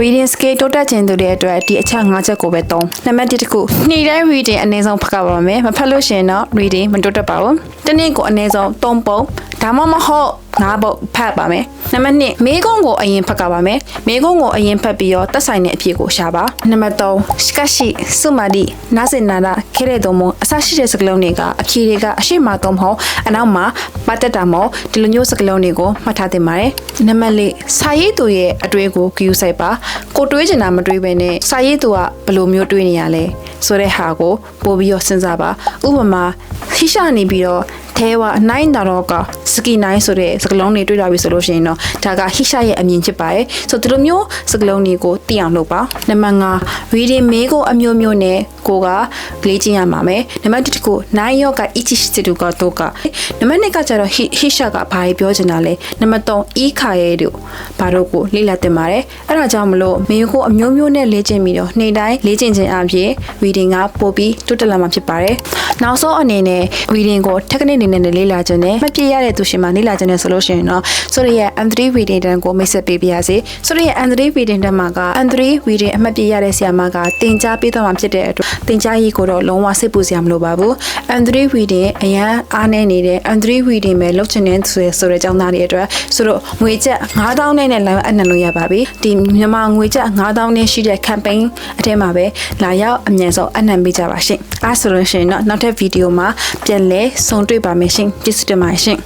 reading scale တိုးတက်ခြင်းသူတွေအတွက်ဒီအချက်၅ချက်ကိုပဲသုံးနံပါတ်1တစ်ခုနေ့တိုင်း reading အနည်းဆုံးဖတ်ကြပါမယ်မဖတ်လို့ရှိရင်တော့ reading မတိုးတက်ပါဘူးတနေ့ကိုအနည်းဆုံး3ပုံ ဒါမှမဟုတ်ငါးပုတ်ဖတ်ပါမယ်နံပါတ်1မိကုံကိုအရင်ဖတ်ကပါမယ်မိကုံကိုအရင်ဖတ်ပြီးတော့တက်ဆိုင်တဲ့အဖြစ်ကိုရှာပါနံပါတ်3စကရှိစုမာဒီနာစင်နာဒခဲရဲတုံမအစရှိတဲ့စကလုံးတွေကအဖြေတွေကအရှိမတော့မဟုတ်အနောက်မှာပတ်သက်တာမဟုတ်ဒီလိုမျိုးစကလုံးတွေကိုမှတ်ထားသင့်ပါတယ်နံပါတ်4စာရေးသူရဲ့အတွေးကိုဂရုစိုက်ပါကိုတွေးချင်တာမတွေးဘဲနဲ့စာရေးသူကဘယ်လိုမျိုးတွေးနေရလဲဆိုတဲ့ဟာကိုပို့ပြီးတော့စဉ်းစားပါဥပမာရှိရှာနေပြီးတော့ ထဲဝအနိုင်တာတော့ကစကီနိုင်ဆိုတဲ့စကလုံးတွေတွေ့တာပြီဆိုလို့ရှိရင်တော့ဒါကဟိရှာရဲ့အမြင်ဖြစ်ပါတယ်ဆိုတော့ဒီလိုမျိုးစကလုံးတွေကိုသိအောင်လုပ်ပါနံပါတ်5 reading မေးကိုအမျိုးမျိုးနဲ့ကိုကလေ့ကျင့်ရမှာမယ်နံပါတ်1ကိုနိုင်ယောက ichi shiteru ka to ka နံပါတ်2ကကျတော့ဟိဟိရှာကဘာပြောချင်တာလဲနံပါတ်3 e ခါရဲ့တို့ဘာတို့ကိုလေ့လာသင်ပါတယ်အဲ့ဒါကြောင့်မလို့မေကိုအမျိုးမျိုးနဲ့လေ့ကျင့်ပြီးတော့နေ့တိုင်းလေ့ကျင့်ခြင်းအပြင် reading ကပို့ပြီးတိုးတက်လာမှာဖြစ်ပါတယ်နောက်ဆုံးအနေနဲ့ reading ကို technique အနေနဲ့လေ့လာခြင်းနဲ့မပြည့်ရတဲ့သူရှင်မှာလေ့လာခြင်းနဲ့ဆိုလို့ရှိရင်တော့ဆိုရရဲ့ M3 reading တန်းကိုမိတ်ဆက်ပေးပါရစေဆိုရရဲ့ M3 reading တန်းမှာက M3 reading အမှတ်ပြည့်ရတဲ့ဆရာမကတင် जा ပေးသွားမှာဖြစ်တဲ့အတွက်တင် जा ရေးကိုတော့လုံးဝစိတ်ပူစရာမလိုပါဘူး M3 reading အရန်အားနေနေတဲ့ M3 reading ပဲလုပ်ချင်တဲ့ဆိုရဆိုတဲ့ကျောင်းသားတွေအတွက်ဆိုတော့ငွေကျပ်9000နဲ့နဲ့ live အနှံလို့ရပါပြီဒီမြန်မာငွေကျပ်9000နဲ့ရှိတဲ့ campaign အထဲမှာပဲလာရောက်အမြန်ဆုံးအနှံပေးကြပါရှင်အဲဆိုလို့ရှိရင်တော့နောက်ထပ်ဗီဒီယိုမှာပြန်လဲဆုံတွေ့ပါမယ်ရှင်ကျေးဇူးတင်ပါတယ်ရှင်